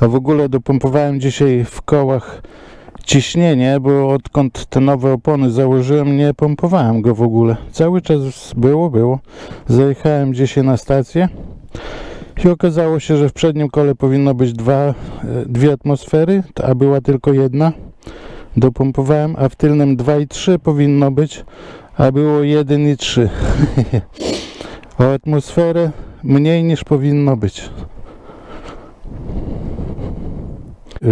A w ogóle dopompowałem dzisiaj w kołach ciśnienie, bo odkąd te nowe opony założyłem, nie pompowałem go w ogóle. Cały czas było, było. Zajechałem dzisiaj na stację i okazało się, że w przednim kole powinno być dwa, e, dwie atmosfery, a była tylko jedna. Dopompowałem, a w tylnym 2,3 powinno być, a było 1,3. o atmosferę mniej niż powinno być.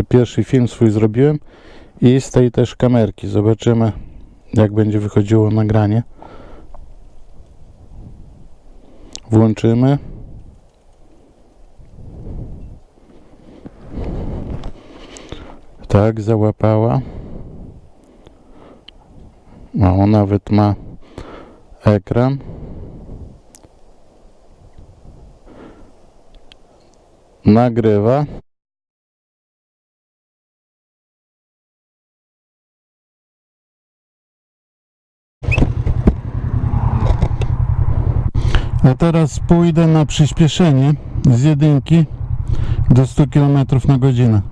Pierwszy film swój zrobiłem i z tej też kamerki. Zobaczymy, jak będzie wychodziło nagranie. Włączymy. Tak, załapała. On nawet ma ekran. Nagrywa. Teraz pójdę na przyspieszenie z jedynki do 100 km na godzinę.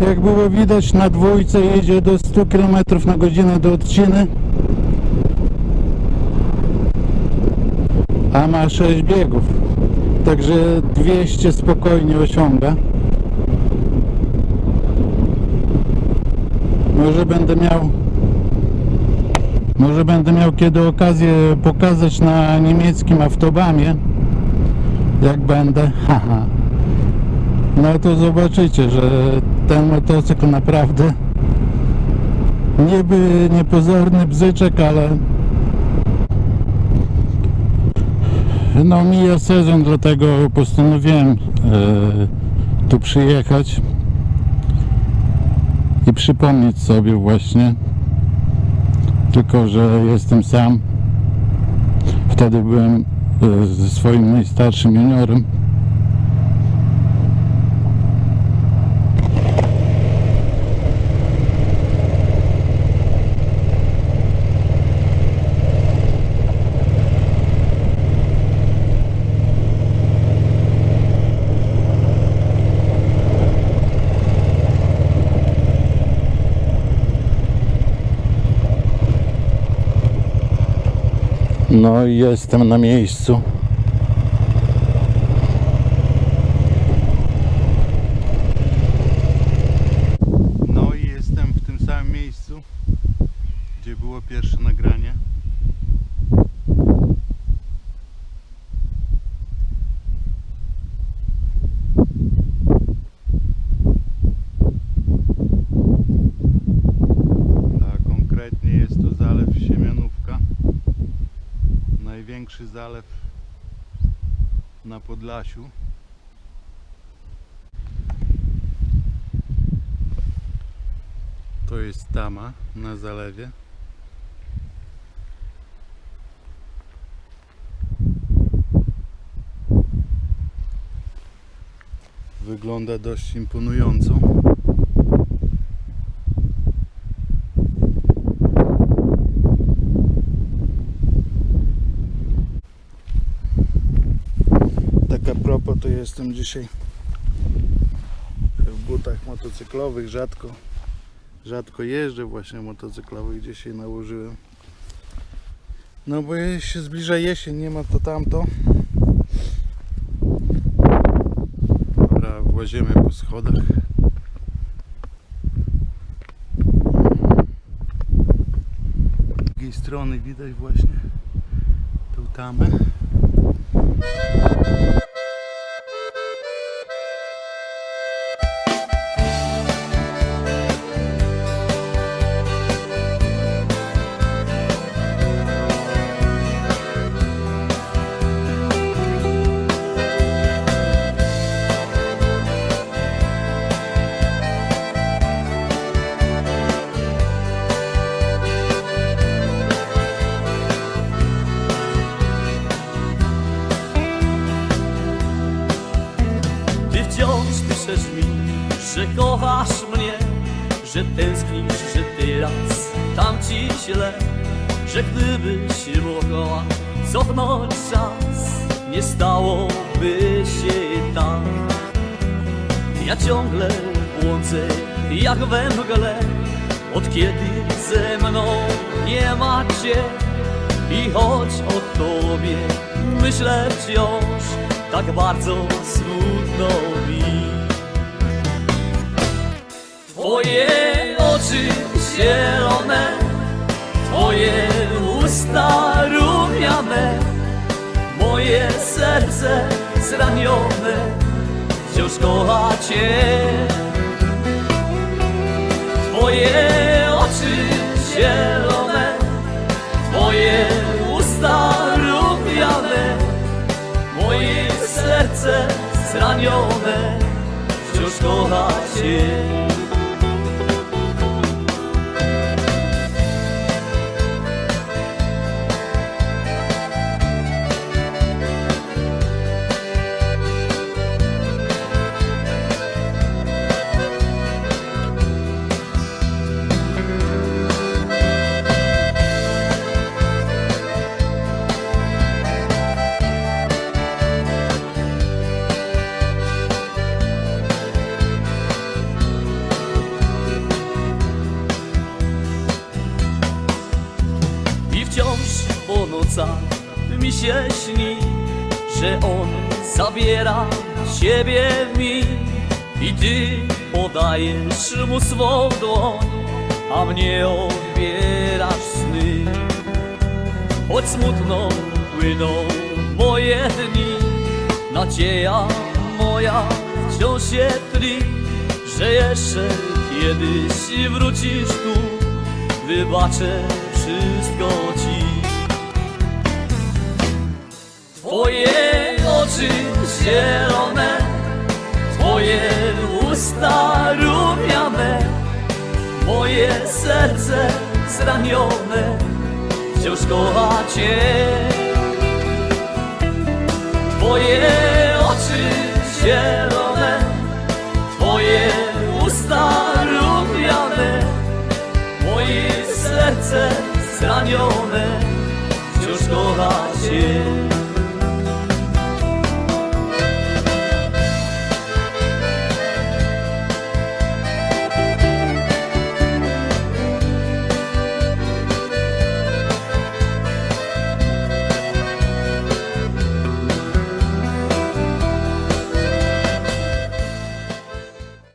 Jak było widać na dwójce jedzie do 100 km na godzinę do odciny. A ma 6 biegów. Także 200 spokojnie osiąga. Może będę miał może będę miał kiedy okazję pokazać na niemieckim autobamie jak będę. Haha. No to zobaczycie, że ten motocykl naprawdę niby niepozorny bzyczek, ale no mija sezon, dlatego postanowiłem e, tu przyjechać i przypomnieć sobie właśnie tylko, że jestem sam. Wtedy byłem e, ze swoim najstarszym juniorem No i jestem na miejscu. No i jestem w tym samym miejscu, gdzie było pierwsze nagranie. A konkretnie jest to zalew Siemianówka największy zalew na Podlasiu. To jest tama na zalewie. Wygląda dość imponująco. Tak a propos, to jestem dzisiaj w butach motocyklowych. Rzadko, rzadko jeżdżę właśnie motocyklowych. Dzisiaj nałożyłem. No bo się zbliża jesień, nie ma to tamto. Dobra, włazimy po schodach. Z drugiej strony widać właśnie tą tamę. Że kochasz mnie, że tęsknisz, że teraz tam ci źle, że gdybyś mogła cofnąć czas, nie stałoby się tak. Ja ciągle błądzę jak we mgle Od kiedy ze mną nie ma cię I choć o tobie myślę wciąż Tak bardzo smutno serce zranione wciąż kocha Cię. Twoje oczy zielone, Twoje usta rumiane, moje serce zranione nocach mi się śni, że on zabiera siebie mi i ty podajesz mu swą dłoń, a mnie odbierasz sny. Choć smutno płyną moje dni, nadzieja moja wciąż się tli, że jeszcze kiedyś wrócisz tu, wybaczę wszystko ci. Twoje oczy zielone Twoje usta rumiane Moje serce zranione Wciąż kocha Cię. Twoje oczy zielone Twoje usta rumiane Moje serce zranione Wciąż kocha Cię.